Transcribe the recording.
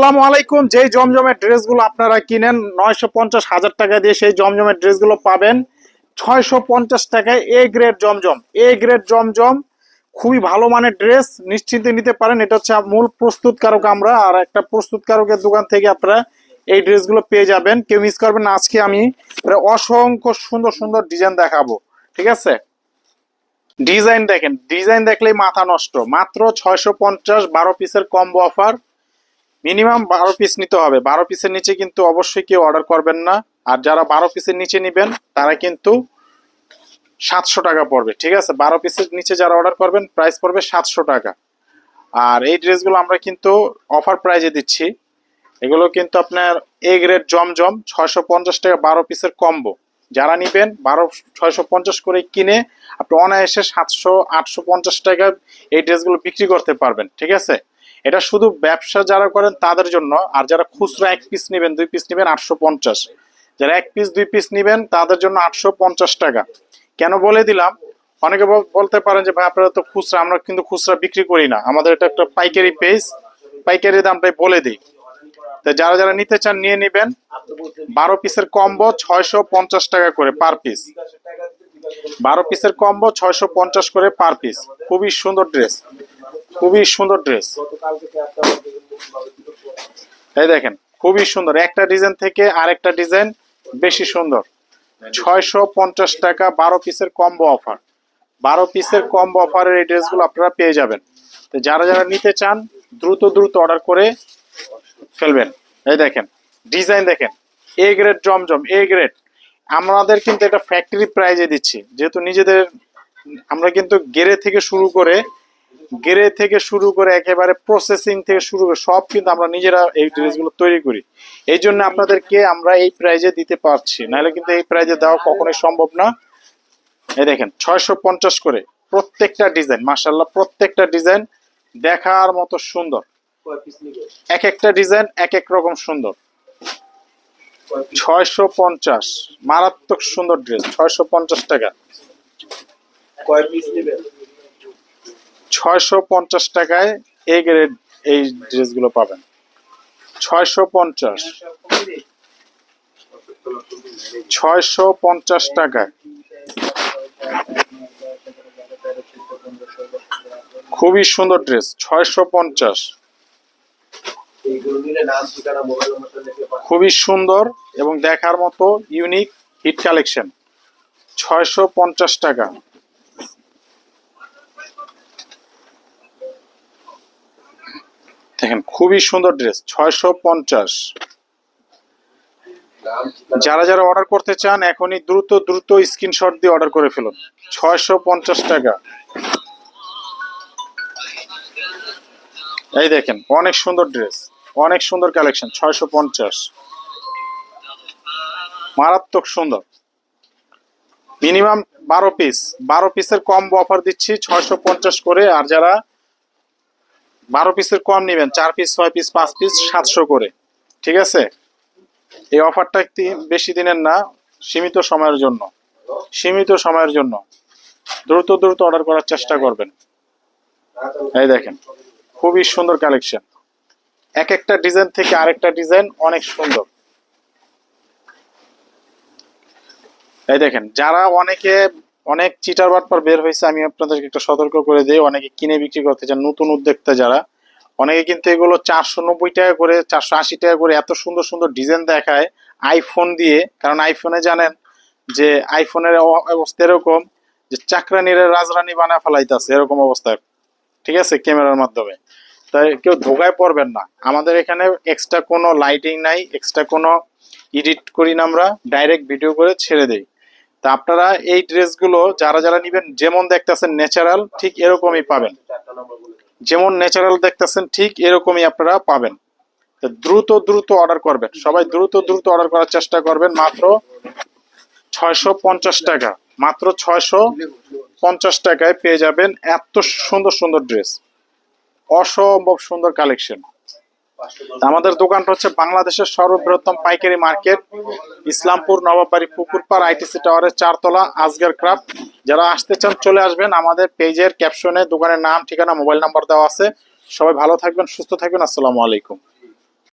আসসালামু আলাইকুম। যেই জমজমের ড্রেসগুলো আপনারা কিনেন, নয়শো পঞ্চাশ হাজার টাকা দিয়ে সেই জমজমের ড্রেসগুলো পাবেন। ছয়শো পঞ্চাশ টাকায় A grade Zamzam. A grade জমজম, খুবই ভালো মানের ড্রেস, নিশ্চিন্তে নিতে পারেন। এটা হচ্ছে মূল প্রস্তুতকারক আমরা, আর একটা প্রস্তুতকারকের দোকান থেকে আপনারা এই ড্রেসগুলো পেয়ে যাবেন। কেউ মিস করবেন আজকে আমি অসংখ্য সুন্দর সুন্দর ডিজাইন দেখাবো, ঠিক আছে? ডিজাইন দেখেন ডিজাইন দেখলেই মাথা নষ্ট। মাত্র ছয়শো পঞ্চাশ বারো পিসের কম্বো অফার মিনিমাম বারো পিস নিতে হবে। বারো পিসের নিচে কিন্তু অবশ্যই কেউ অর্ডার করবেন না। আর যারা বারো পিসের নিচে নেবেন, তারা কিন্তু সাতশো টাকা পড়বে, ঠিক আছে? বারো পিসের নিচে যারা অর্ডার করবেন প্রাইস পড়বে সাতশো টাকা। আর এই ড্রেসগুলো আমরা কিন্তু অফার প্রাইজে দিচ্ছি। এগুলো কিন্তু আপনার এ গ্রেড জমজম, ছয়শো পঞ্চাশ টাকা বারো পিসের কম্বো যারা নিবেন, বারো, ছয়শো পঞ্চাশ করে কিনে আপনি অনায়াসে সাতশো, আটশো পঞ্চাশ টাকা এই ড্রেসগুলো বিক্রি করতে পারবেন, ঠিক আছে? এটা শুধু ব্যবসা যারা করেন তাদের জন্য, আর যারা খুচরা এক পিস নেবেন, দুই পিস নেবেন আটশো পঞ্চাশ। যারা এক পিস দুই পিস নেবেন, তাদের জন্য আটশো পঞ্চাশ টাকা। কেন বলে দিলাম? অনেকে বলতে পারেন যে, ভাই, আপনারা তো খুচরা, আমরা কিন্তু খুচরা বিক্রি করি না। আমাদের এটা একটা পাইকারি পেজ পাইকারি দামটাই বলে দিই। তো যারা যারা নিতে চান, নিয়ে নেবেন। বারো পিসের কম্বো ছয়শো পঞ্চাশ টাকা করে পার পিস বারো পিসের কম্বো ছয়শো পঞ্চাশ করে পার পিস খুবই সুন্দর ড্রেস খুবই সুন্দর ড্রেস এই দেখেন, খুবই সুন্দর। একটা ডিজাইন থেকে আরেকটা ডিজাইন বেশি সুন্দর। ছয়শো পঞ্চাশ টাকা বারো পিসের কম্বো অফার বারো পিসের কম্বো অফারের এই ড্রেসগুলো আপনারা পেয়ে যাবেন। তো যারা যারা নিতে চান, দ্রুত দ্রুত অর্ডার করে ফেলবেন। এই দেখেন ডিজাইন দেখেন A grade Zamzam A grade আমাদের কিন্তু এটা ফ্যাক্টরি প্রাইজে দিচ্ছি। যেহেতু নিজেদের, আমরা কিন্তু গেরে থেকে শুরু করে গেরে থেকে শুরু করে একেবারে প্রসেসিং থেকে শুরু করে সব কিন্তু আমরা নিজেরা এই ড্রেসগুলো তৈরি করি। এই জন্য আপনাদেরকে আমরা এই প্রাইজে দিতে পারছি। নাহলে কিন্তু এই প্রাইজে দেওয়া কখনোই সম্ভব না। এই দেখেন, ছয়শো পঞ্চাশ করে প্রত্যেকটা ডিজাইন মার্শাল্লাহ প্রত্যেকটা ডিজাইন দেখার মতো সুন্দর। এক একটা ডিজাইন এক এক রকম সুন্দর। ছয়শো পঞ্চাশ, মারাত্মক সুন্দর ড্রেস ছয়শো পঞ্চাশ টাকা। ছয়শো পঞ্চাশ টাকায় এ গ্রেড এই ড্রেসগুলো পাবেন। ছয়শো পঞ্চাশ। ছয়শো পঞ্চাশ টাকায়। খুবই সুন্দর ড্রেস ছয়শো পঞ্চাশ। খুবই সুন্দর এবং দেখার মতো ইউনিক হিট কালেকশন ছয়শো পঞ্চাশ টাকা। দেখেন, খুবই সুন্দর ড্রেস ছয়শো পঞ্চাশ। যারা যারা অর্ডার করতে চান, এখনই দ্রুত দ্রুত স্ক্রিনশট দিয়ে অর্ডার করে ফেলুন। ছয়শো পঞ্চাশ টাকা। এই দেখেন, অনেক সুন্দর ড্রেস অনেক সুন্দর কালেকশন ছয়শো পঞ্চাশ। মারাত্মক সুন্দর। মিনিমাম বারো পিস বারো পিসের কম অফার দিচ্ছি, ছয়শো পঞ্চাশ করে, আর যারা বারো পিসের কম নেবেন, চার পিস ছয় পিস পাঁচ পিস সাতশো করে। ঠিক আছে? এই অফারটা একটি বেশি দিনের না, সীমিত সময়ের জন্য। সীমিত সময়ের জন্য। দ্রুত দ্রুত অর্ডার করার চেষ্টা করবেন। এই দেখেন, খুবই সুন্দর কালেকশন এক একটা ডিজাইন থেকে আরেকটা ডিজাইন অনেক সুন্দর। এই দেখেন, যারা অনেকে অনেক চিটার বাটপার বের হয়েছে, আমি আপনাদেরকে একটা সতর্ক করে দিই। অনেকে কিনে বিক্রি করতে চান, নতুন উদ্যোক্তা যারা। অনেকে কিন্তু এগুলো চারশো নব্বই টাকা করে, চারশো আশি টাকা করে এত সুন্দর সুন্দর ডিজাইন দেখায় আইফোন দিয়ে। কারণ আইফোনে জানেন যে আইফোনের অবস্থা এরকম যে চাকরানিরে রাজরানী বানা ফেলাইতেছে, এরকম অবস্থা। ঠিক আছে? ক্যামেরার মাধ্যমে। তাই কেউ ধোকায় পড়বেন না। আমাদের এখানে এক্সট্রা কোনো লাইটিং নাই এক্সট্রা কোনো এডিট করি না আমরা ডাইরেক্ট ভিডিও করে ছেড়ে দেই। তা আপনারা এই ড্রেসগুলো যারা যারা নিবেন, যেমন দেখতেছেন ন্যাচারাল ঠিক এরকমই পাবেন। যেমন ন্যাচারাল দেখতেছেন, ঠিক এরকমই আপনারা পাবেন। দ্রুত দ্রুত অর্ডার করবেন। সবাই দ্রুত দ্রুত অর্ডার করার চেষ্টা করবেন, মাত্র ছয়শো পঞ্চাশ টাকা। মাত্র ছয়শো পঞ্চাশ টাকায় পেয়ে যাবেন এত সুন্দর সুন্দর ড্রেস অসম্ভব সুন্দর কালেকশন আমাদের দোকানটা হচ্ছে বাংলাদেশের সর্ববৃহত্তম পাইকারি মার্কেট, ইসলামপুর, নবাববাড়ি, পুকুরপাড়, আইটিসি টাওয়ারের চারতলা, আজগার ক্রাফট। যারা আসতে চান চলে আসবেন, আমাদের পেজের ক্যাপশনে দোকানের নাম, ঠিকানা, মোবাইল নাম্বার দেওয়া আছে। সবাই ভালো থাকবেন, সুস্থ থাকবেন, আসসালামু আলাইকুম।